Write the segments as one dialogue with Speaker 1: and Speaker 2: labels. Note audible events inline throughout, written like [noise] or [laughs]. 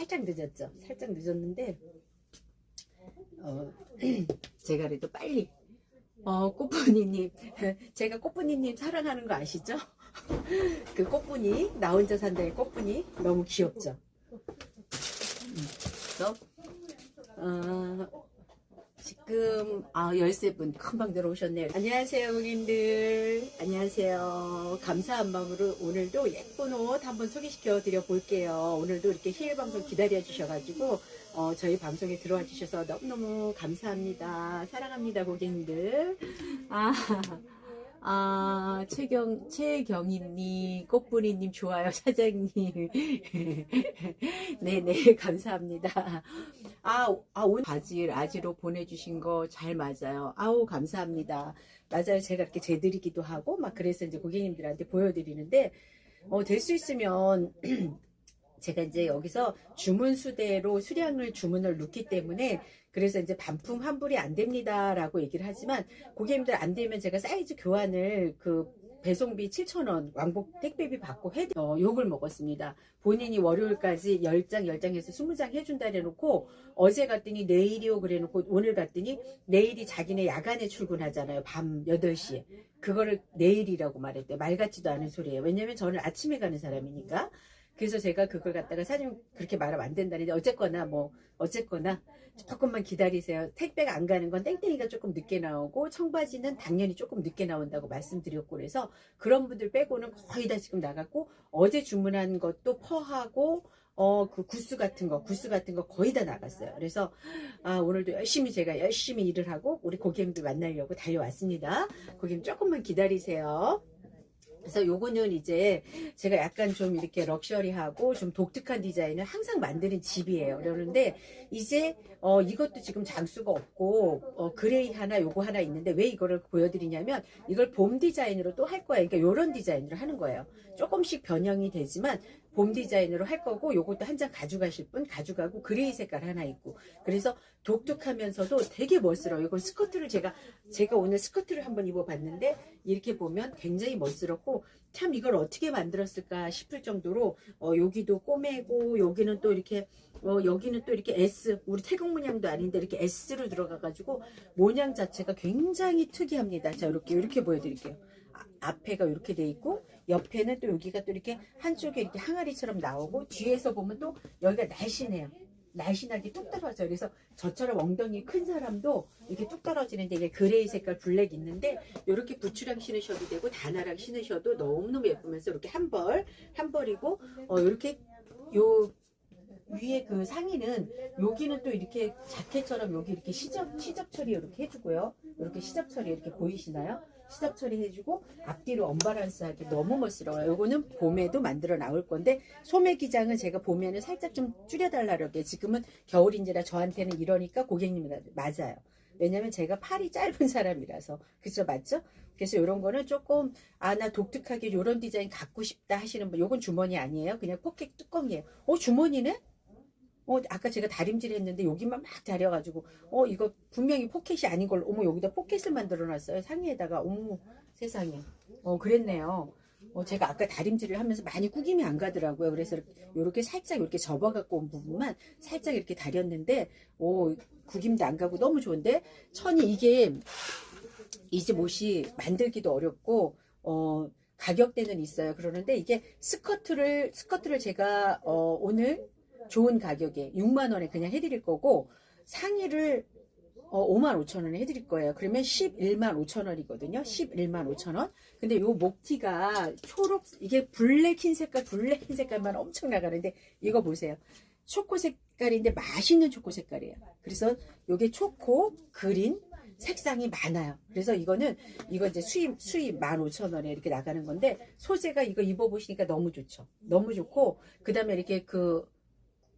Speaker 1: 살짝 늦었죠. 살짝 늦었는데 어, [clears throat] 제가 그래도 빨리 어, 꽃분이님 [laughs] 제가 꽃분이님 사랑하는 거 아시죠? [laughs] 그 꽃분이 나 혼자 산다의 꽃분이 너무 귀엽죠. 음, 어, 지금 아 13분 금방 들어오셨네요. 안녕하세요, 고객님들. 안녕하세요. 감사한 마음으로 오늘도 예쁜 옷 한번 소개시켜 드려 볼게요. 오늘도 이렇게 힐 방송 기다려 주셔가지고 어, 저희 방송에 들어와 주셔서 너무너무 감사합니다. 사랑합니다, 고객님들. 아, 아, 최경, 최경희님, 꽃뿌리님, 좋아요, [laughs] 사장님. [laughs] 네네, 감사합니다. 아, 아, 오늘 바질, 아지로 보내주신 거 잘 맞아요. 아우, 감사합니다. 맞아요. 제가 이렇게 재드리기도 하고, 막 그래서 이제 고객님들한테 보여드리는데, 어, 될 수 있으면, [clears throat] 제가 이제 여기서 주문 수대로 수량을 주문을 넣기 때문에 그래서 이제 반품 환불이 안 됩니다라고 얘기를 하지만 고객님들 안 되면 제가 사이즈 교환을 그 배송비 7,000원 왕복 택배비 받고 해 어, 욕을 먹었습니다. 본인이 월요일까지 10장 10장에서 20장 해준다 해놓고 어제 갔더니 내일이요 그래 놓고 오늘 갔더니 내일이 자기네 야간에 출근하잖아요. 밤 8시에. 그거를 내일이라고 말했대. 말 같지도 않은 소리예요. 왜냐면 저는 아침에 가는 사람이니까. 그래서 제가 그걸 갖다가 사장님 그렇게 말하면 안 된다는데 어쨌거나 뭐 어쨌거나 조금만 기다리세요. 택배가 안 가는 건 땡땡이가 조금 늦게 나오고 청바지는 당연히 조금 늦게 나온다고 말씀드렸고 그래서 그런 분들 빼고는 거의 다 지금 나갔고 어제 주문한 것도 퍼하고 어 그 구스 같은 거 구스 같은 거 거의 다 나갔어요. 그래서 아 오늘도 열심히 제가 열심히 일을 하고 우리 고객님들 만나려고 달려왔습니다. 고객님 조금만 기다리세요. 그래서 요거는 이제 제가 약간 좀 이렇게 럭셔리하고 좀 독특한 디자인을 항상 만드는 집이에요. 그러는데 이제 어 이것도 지금 장수가 없고 어 그레이 하나 요거 하나 있는데 왜 이거를 보여드리냐면 이걸 봄 디자인으로 또 할 거예요. 그러니까 요런 디자인으로 하는 거예요. 조금씩 변형이 되지만 봄 디자인으로 할 거고 요것도 한 장 가져가실 분 가져가고 그레이 색깔 하나 있고 그래서 독특하면서도 되게 멋스러워요. 이건 스커트를 제가 제가 오늘 스커트를 한번 입어봤는데 이렇게 보면 굉장히 멋스럽고 참 이걸 어떻게 만들었을까 싶을 정도로 어, 여기도 꼬매고 여기는 또 이렇게 어, 여기는 또 이렇게 S 우리 태국 문양도 아닌데 이렇게 S로 들어가가지고 모양 자체가 굉장히 특이합니다. 자 이렇게 이렇게 보여드릴게요. 아, 앞에가 이렇게 돼 있고 옆에는 또 여기가 또 이렇게 한쪽에 이렇게 항아리처럼 나오고 뒤에서 보면 또 여기가 날씬해요. 날씬하게 뚝 떨어져요. 그래서 저처럼 엉덩이 큰 사람도 이렇게 뚝 떨어지는데 이게 그레이 색깔 블랙 있는데 이렇게 부츠랑 신으셔도 되고 다나랑 신으셔도 너무너무 예쁘면서 이렇게 한 벌, 한 벌이고 어 이렇게 요 위에 그 상의는 여기는 또 이렇게 자켓처럼 여기 이렇게 시접 시접 처리 이렇게 해주고요. 이렇게 시접 처리 이렇게 보이시나요? 시접 처리 해주고 앞뒤로 언바란스하게 너무 멋스러워요. 요거는 봄에도 만들어 나올 건데 소매 기장은 제가 봄에는 살짝 좀 줄여달라고 지금은 겨울인지라 저한테는 이러니까 고객님이 맞아요. 왜냐면 제가 팔이 짧은 사람이라서 그죠 맞죠? 그래서 이런 거는 조금 아 나 독특하게 이런 디자인 갖고 싶다 하시는 분 요건 주머니 아니에요 그냥 포켓 뚜껑이에요 어 주머니네? 어 아까 제가 다림질 했는데 여기만 막 다려가지고 어 이거 분명히 포켓이 아닌 걸 어머 여기다 포켓을 만들어 놨어요 상의에다가 어머 세상에 어 그랬네요 어, 제가 아까 다림질을 하면서 많이 구김이 안 가더라고요. 그래서 이렇게 살짝 이렇게 접어갖고 온 부분만 살짝 이렇게 다렸는데, 오, 구김도 안 가고 너무 좋은데, 천이 이게, 이 집 옷이 만들기도 어렵고, 어, 가격대는 있어요. 그러는데 이게 스커트를, 스커트를 제가, 어, 오늘 좋은 가격에 6만 원에 그냥 해드릴 거고, 상의를 어, 5만 5천 원에 해드릴 거예요. 그러면 11만 5천 원이거든요. 11만 5천 원. 근데 요 목티가 초록, 이게 블랙 흰 색깔, 블랙 흰 색깔만 엄청 나가는데 이거 보세요. 초코 색깔인데 맛있는 초코 색깔이에요. 그래서 요게 초코, 그린, 색상이 많아요. 그래서 이거는, 이거 이제 수입, 수입 15,000원에 이렇게 나가는 건데, 소재가 이거 입어 보시니까 너무 좋죠. 너무 좋고, 그 다음에 이렇게 그,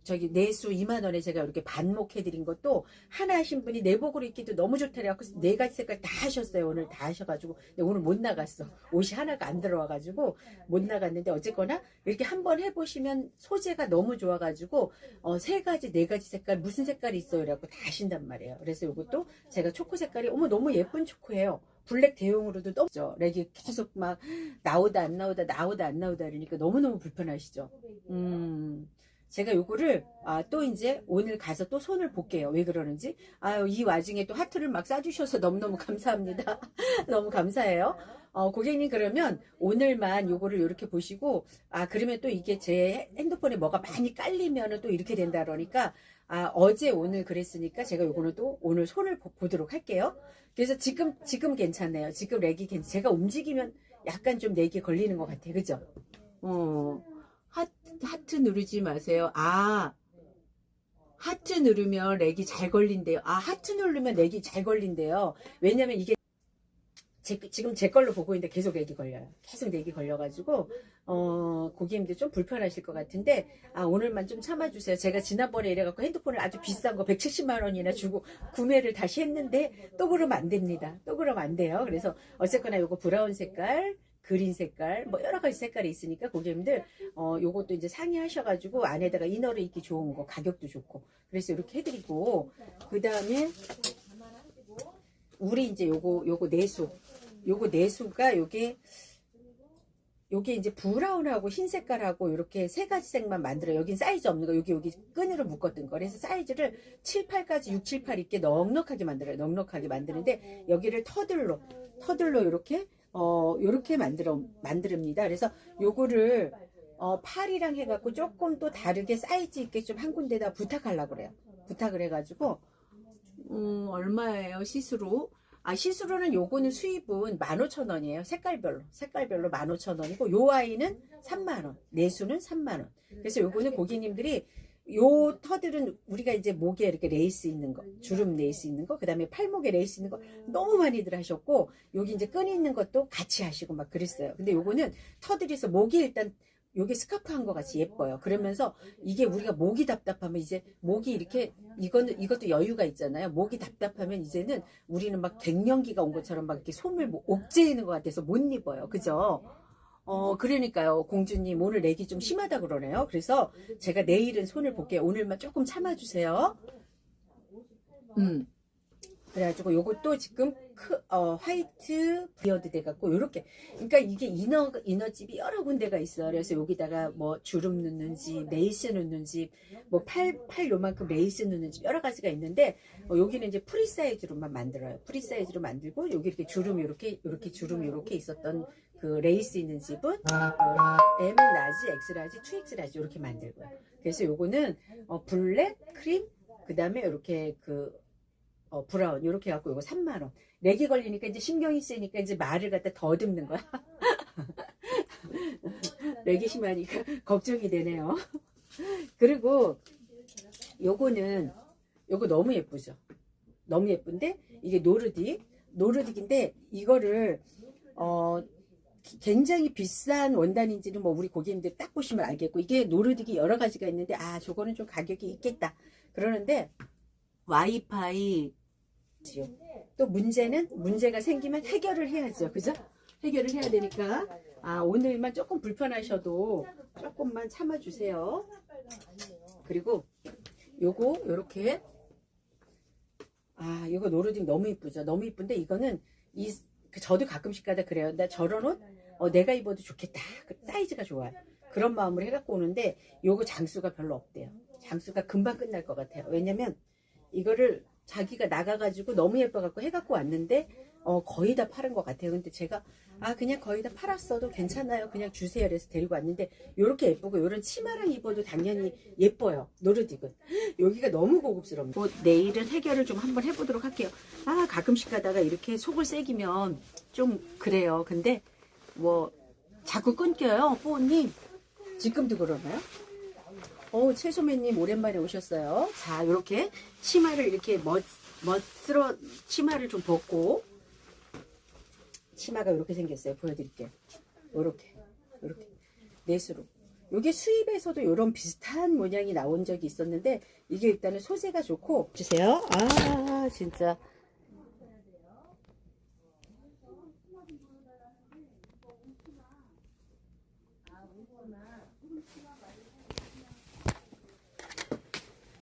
Speaker 1: 저기 내수 2만 원에 제가 이렇게 반목 해 드린 것도 하나 하신 분이 내복으로 입기도 너무 좋다래요. 그래서 네 가지 색깔 다 하셨어요. 오늘 다 하셔가지고 오늘 못 나갔어. 옷이 하나가 안 들어와가지고 못 나갔는데 어쨌거나 이렇게 한번 해보시면 소재가 너무 좋아가지고 어, 세 가지 네 가지 색깔 무슨 색깔이 있어요? 라고 다 하신단 말이에요. 그래서 이것도 제가 초코 색깔이 어머 너무 예쁜 초코예요. 블랙 대용으로도 떠죠. 렉이 계속 막 나오다 안 나오다 나오다 안 나오다 그러니까 너무너무 불편하시죠. 음. 제가 요거를 아, 또 이제 오늘 가서 또 손을 볼게요. 왜 그러는지. 아유, 이 와중에 또 하트를 막 쏴주셔서 너무너무 감사합니다. [laughs] 너무 감사해요. 어, 고객님 그러면 오늘만 요거를 이렇게 보시고, 아, 그러면 또 이게 제 핸드폰에 뭐가 많이 깔리면은 또 이렇게 된다 그러니까, 아, 어제 오늘 그랬으니까 제가 요거는 또 오늘 손을 보, 보도록 할게요. 그래서 지금, 지금 괜찮네요. 지금 렉이 괜찮, 제가 움직이면 약간 좀 렉이 걸리는 것 같아 요. 그죠? 어, 하트, 누르지 마세요. 아, 하트 누르면 렉이 잘 걸린대요. 아, 하트 누르면 렉이 잘 걸린대요. 왜냐면 이게 제, 지금 제 걸로 보고 있는데 계속 렉이 걸려요. 계속 렉이 걸려가지고, 어, 고객님들 좀 불편하실 것 같은데, 아, 오늘만 좀 참아주세요. 제가 지난번에 이래갖고 핸드폰을 아주 비싼 거 170만 원이나 주고 구매를 다시 했는데, 또 그러면 안 됩니다. 또 그러면 안 돼요. 그래서 어쨌거나 요거 브라운 색깔, 그린 색깔, 뭐 여러 가지 색깔이 있으니까 고객님들, 어, 요것도 이제 상의하셔가지고 안에다가 이너를 입기 좋은 거, 가격도 좋고. 그래서 이렇게 해드리고, 그 다음에, 우리 이제 요거, 요거 내수. 요거 내수가 요게 요게 이제 브라운하고 흰 색깔하고 이렇게 세 가지 색만 만들어요. 여긴 사이즈 없는 거, 여기 여기 끈으로 묶었던 거. 그래서 사이즈를 7, 8까지 6, 7, 8 있게 넉넉하게 만들어요. 넉넉하게 만드는데 여기를 터들로 터들로 이렇게 어 요렇게 만들어 만듭니다. 그래서 요거를 어 팔이랑 해갖고 조금 또 다르게 사이즈 있게 좀 한 군데다 부탁하려고 그래요. 부탁을 해가지고 음 얼마예요 시스루? 아, 시스루는 요거는 수입은 15,000원이에요. 색깔별로. 색깔별로 15,000원이고, 요 아이는 3만원. 내수는 3만원. 그래서 요거는 고객님들이 요 터들은 우리가 이제 목에 이렇게 레이스 있는 거, 주름 레이스 있는 거, 그 다음에 팔목에 레이스 있는 거 너무 많이들 하셨고, 여기 이제 끈 있는 것도 같이 하시고 막 그랬어요. 근데 요거는 터들이서 목이 일단 요게 스카프 한 거 같이 예뻐요. 그러면서 이게 우리가 목이 답답하면 이제 목이 이렇게 이거는 이것도 여유가 있잖아요. 목이 답답하면 이제는 우리는 막 갱년기가 온 것처럼 막 이렇게 솜을 뭐 옥죄이는 것 같아서 못 입어요. 그죠? 어, 그러니까요. 공주님, 오늘 내기 좀 심하다 그러네요. 그래서 제가 내일은 손을 볼게요. 오늘만 조금 참아주세요. 음. 그래가지고 요것도 지금 크, 어, 화이트 비어드 돼갖고 요렇게 그러니까 이게 이너 이너집이 여러 군데가 있어요. 그래서 여기다가 뭐 주름 넣는 집, 레이스 넣는 집, 뭐팔팔 요만큼 레이스 넣는 집 여러 가지가 있는데 어, 여기는 이제 프리 사이즈로만 만들어요. 프리 사이즈로 만들고 여기 이렇게 주름 요렇게 요렇게 주름 요렇게 있었던 그 레이스 있는 집은 어, M 라지, X 라지, 2X 라지 이렇게 만들고요. 그래서 요거는 어, 블랙, 크림, 그 다음에 이렇게 그 어, 브라운 이렇게 갖고 이거 3만 원. 렉이 걸리니까 이제 신경이 쓰니까 이제 말을 갖다 더 듣는 거야. [laughs] 렉이 심하니까 [laughs] 걱정이 되네요. 그리고 요거는 요거 너무 예쁘죠. 너무 예쁜데 이게 노르딕 노르딕인데 이거를 어 굉장히 비싼 원단인지는 뭐 우리 고객님들 딱 보시면 알겠고 이게 노르딕이 여러 가지가 있는데 아 저거는 좀 가격이 있겠다 그러는데 와이파이 지요. 또 문제는 문제가 생기면 해결을 해야죠. 그죠? 해결을 해야 되니까 아 오늘만 조금 불편하셔도 조금만 참아주세요. 그리고 요거 요렇게 아 이거 노르딕 너무 이쁘죠. 너무 이쁜데 이거는 이그 저도 가끔씩 가다 그래요. 나 저런 옷 어, 내가 입어도 좋겠다. 그 사이즈가 좋아요. 그런 마음으로 해갖고 오는데 요거 장수가 별로 없대요. 장수가 금방 끝날 것 같아요. 왜냐면 이거를 자기가 나가가지고 너무 예뻐갖고 해갖고 왔는데 어 거의 다 팔은 것 같아요. 근데 제가 아 그냥 거의 다 팔았어도 괜찮아요. 그냥 주세요. 그래서 데리고 왔는데 요렇게 예쁘고 요런 치마랑 입어도 당연히 예뻐요. 노르딕은 여기가 너무 고급스럽니다. 뭐 내일은 해결을 좀 한번 해보도록 할게요. 아 가끔씩 가다가 이렇게 속을 새기면 좀 그래요. 근데 뭐 자꾸 끊겨요. 부모님 지금도 그러나요? 어, 최소매님 오랜만에 오셨어요. 자, 이렇게 치마를 이렇게 멋, 멋스러 치마를 좀 벗고 치마가 이렇게 생겼어요. 보여드릴게요. 이렇게, 이렇게 내수로. 이게 수입에서도 이런 비슷한 모양이 나온 적이 있었는데 이게 일단은 소재가 좋고 주세요. 아, 진짜.